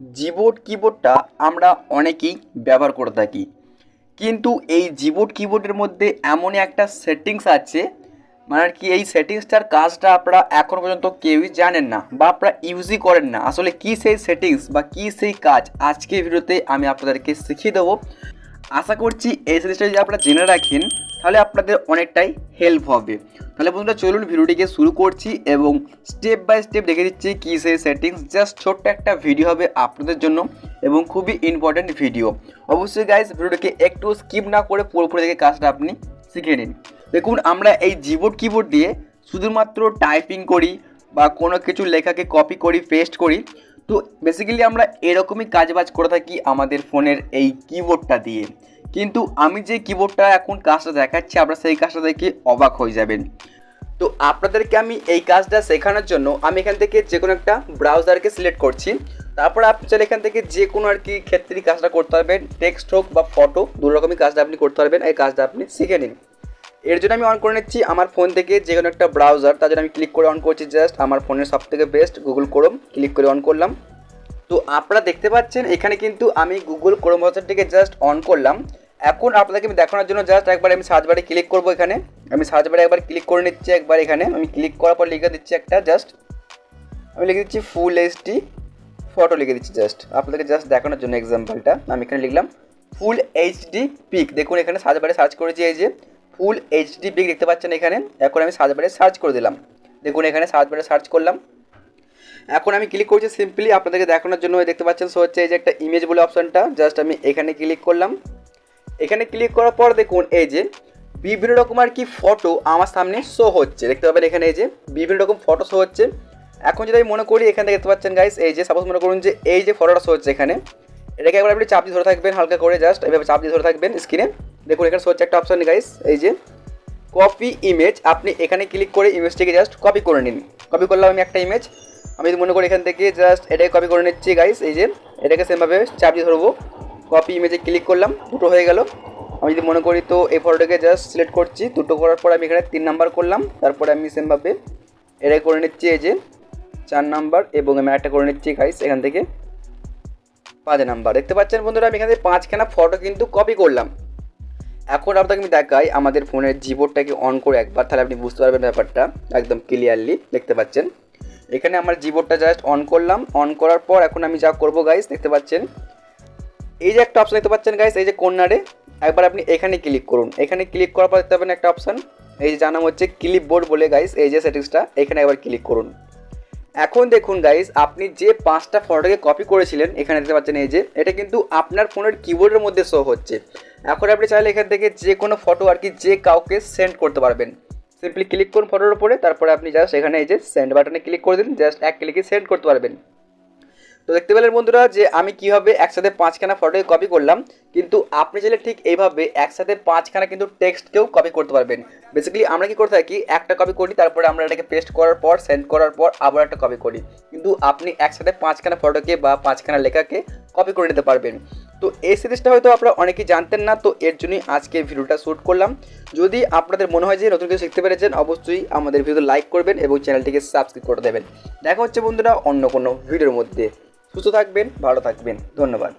Gboard কিবোর্ডটা আমরা অনেকেই ব্যবহার করে থাকি। কিন্তু এই জিবোর্ড কিবোর্ডের মধ্যে এমনই একটা সেটিংস আছে মানে আর কি এই সেটিংসটার কাজটা আপনারা এখনও পর্যন্ত কেউই জানেন না বা আপনারা ইউজই করেন না। আসলে কী সেই সেটিংস বা কী সেই কাজ আজকে ভিডিওতে আমি আপনাদেরকে শিখিয়ে দেবো। আশা করছি এই সেটিংসটা যদি আপনারা জেনে রাখেন তাহলে আপনাদের অনেকটাই হেল্প হবে। তাহলে বন্ধুরা, চলুন ভিডিওটিকে শুরু করছি এবং স্টেপ বাই স্টেপ দেখে দিচ্ছি কী সেই সেটিংস জাস্ট ছোট্ট একটা ভিডিও হবে আপনাদের জন্য এবং খুবই ইম্পর্ট্যান্ট ভিডিও অবশ্যই গাইজ ভিডিওটিকে একটু স্কিপ না করে পুরোপুরি দেখে কাজটা আপনি শিখে নিন। দেখুন, আমরা এই জিবোর্ড কিবোর্ড দিয়ে শুধুমাত্র টাইপিং করি বা কোনো কিছু লেখাকে কপি করি পেস্ট করি। তো বেসিক্যালি আমরা এরকমই কাজবাজ করে থাকি আমাদের ফোনের এই কিবোর্ডটা দিয়ে। কিন্তু আমি যে কিবোর্ডটা এখন কাজটা দেখাচ্ছি, আপনারা সেই কাজটা দেখে অবাক হয়ে যাবেন। তো আপনাদেরকে আমি এই কাজটা শেখানোর জন্য আমি এখান থেকে যে কোনো একটা ব্রাউজারকে সিলেক্ট করছি। তারপর আপনি চাইলে এখান থেকে যে কোনো আর কি ক্ষেত্রেই কাজটা করতে পারবেন টেক্সট হোক বা ফটো দু রকমই কাজটা আপনি করতে পারবেন, এই কাজটা আপনি শিখে নিন। এর জন্য আমি অন করে নিচ্ছি আমার ফোন থেকে যে কোনো একটা ব্রাউজার তার জন্য আমি ক্লিক করে অন করছি জাস্ট আমার ফোনের সব থেকে বেস্ট গুগল ক্রোম ক্লিক করে অন করলাম। তো আপনারা দেখতে পাচ্ছেন, এখানে কিন্তু আমি গুগল ক্রোম ব্রাউজারটিকে জাস্ট অন করলাম। এখন আপনাদেরকে আমি দেখানোর জন্য জাস্ট একবার আমি সার্চ বারে ক্লিক করব এখানে। আমি সার্চ বারে একবার ক্লিক করে নিচ্ছি একবার এখানে। আমি ক্লিক করার পর লিখে দিচ্ছি একটা জাস্ট আমি লিখে দিচ্ছি ফুল এইচডি ফটো লিখে দিচ্ছি জাস্ট আপনাদেরকে জাস্ট দেখানোর জন্য এক্সাম্পলটা আমি এখানে লিখলাম ফুল এইচডি পিক দেখুন এখানে সার্চ বারে সার্চ করেছি এই যে ফুল এইচডি পিক দেখতে পাচ্ছেন এখানে। এখন আমি সার্চ বারে সার্চ করে দিলাম। দেখুন এখানে সার্চ বারে সার্চ করলাম। এখন আমি ক্লিক করছি সিম্পলি আপনাদেরকে দেখানোর জন্য দেখতে পাচ্ছেন সো হচ্ছে এই যে একটা ইমেজ বলে অপশনটা জাস্ট আমি এখানে ক্লিক করলাম। এখানে ক্লিক করার পর দেখুন, এই যে বিভিন্ন রকম আর কি ফটো আমার সামনে শো হচ্ছে। দেখতে পাবেন এখানে এই যে বিভিন্ন রকম ফটো শো হচ্ছে। এখন যদি আমি মনে করি, এখানে দেখতে পাচ্ছেন গাইস এই যে সাপোজ মনে করুন যে এই যে ফটোটা শো হচ্ছে এখানে, এটাকে একবার আপনি চাপ দিয়ে ধরে থাকবেন, হালকা করে জাস্ট এইভাবে চাপ দিয়ে ধরে থাকবেন স্ক্রিনে দেখুন, এখানে শো হচ্ছে একটা অপশন গাইস এই যে কপি ইমেজ আপনি এখানে ক্লিক করে ইমেজটিকে জাস্ট কপি করে নিন। কপি করলাম আমি একটা ইমেজ আমি যদি মনে করি এখান থেকে জাস্ট এটাকে কপি করে নিচ্ছি গাইস এই যে, এটাকে সেমভাবে চাপ দিয়ে ধরবো। কপি ইমেজে ক্লিক করলাম, দুটো হয়ে গেল। আমি যদি মনে করি তো এই ফটোটাকে জাস্ট সিলেক্ট করছি, দুটো করার পর আমি এখানে তিন নাম্বার করলাম, তারপরে আমি সেমভাবে এটাকে করে নিচ্ছি, এই যে, চার নাম্বার এবং আমি একটা করে নিচ্ছি গাইস এখান থেকে পাঁচ নাম্বার দেখতে পাচ্ছেন বন্ধুরা, আমি এখানে পাঁচখানা ফটো কিন্তু কপি করলাম। এখন আপনাকে আমি দেখাই, আমাদের ফোনের জিবোর্ডটাকে অন করে একবার, তাহলে আপনি বুঝতে পারবেন ব্যাপারটা, একদম ক্লিয়ারলি দেখতে পাচ্ছেন। এখানে আমার জিবোর্ডটা জাস্ট অন করলাম। অন করার পর এখন আমি যা করব গাইস দেখতে পাচ্ছেন? এই যে একটা অপশান দেখতে পাচ্ছেন গাইস এই যে কর্নারে একবার আপনি এখানে ক্লিক করুন। এখানে ক্লিক করার পর দেখতে পাবেন একটা অপশান এই যে যার নাম হচ্ছে ক্লিপ বোর্ড বলে গাইস এই যে সেটিংসটা এখানে একবার ক্লিক করুন। এখন দেখুন গাইস আপনি যে পাঁচটা ফটোকে কপি করেছিলেন, এখানে দেখতে পাচ্ছেন এই যে, এটা কিন্তু আপনার ফোনের কিবোর্ডের মধ্যে শো হচ্ছে। এখন আপনি চাইলে এখান থেকে যে কোনো ফটো আর কি যে কাউকে সেন্ড করতে পারবেন। সিম্পলি ক্লিক করুন ফটোর উপরে, তারপরে আপনি জাস্ট এখানে এই যে সেন্ড বাটনে ক্লিক করে দিন জাস্ট এক ক্লিকে সেন্ড করতে পারবেন। তো দেখতে পেলেন বন্ধুরা যে আমি কীভাবে একসাথে পাঁচখানা ফটোকে কপি করলাম, কিন্তু আপনি চাইলে ঠিক এইভাবে একসাথে পাঁচখানা কিন্তু টেক্সটকেও কপি করতে পারবেন। বেসিক্যালি আমরা কি করে থাকি, একটা কপি করি, তারপরে আমরা এটাকে পেস্ট করার পর সেন্ড করার পর আবার একটা কপি করি। কিন্তু আপনি একসাথে পাঁচখানা ফটোকে বা পাঁচখানা লেখাকে কপি করে নিতে পারবেন। তো এই সিরিজটা হয়তো আপনারা অনেকেই জানতেন না, তো এর জন্যই আজকে ভিডিওটা শ্যুট করলাম। যদি আপনাদের মনে হয় যে নতুন কিছু শিখতে পেরেছেন, অবশ্যই আমাদের ভিডিও লাইক করবেন এবং চ্যানেলটিকে সাবস্ক্রাইব করে দেবেন। দেখা হচ্ছে বন্ধুরা অন্য কোনো ভিডিওর মধ্যে। সুস্থ থাকবেন, ভালো থাকবেন। ধন্যবাদ।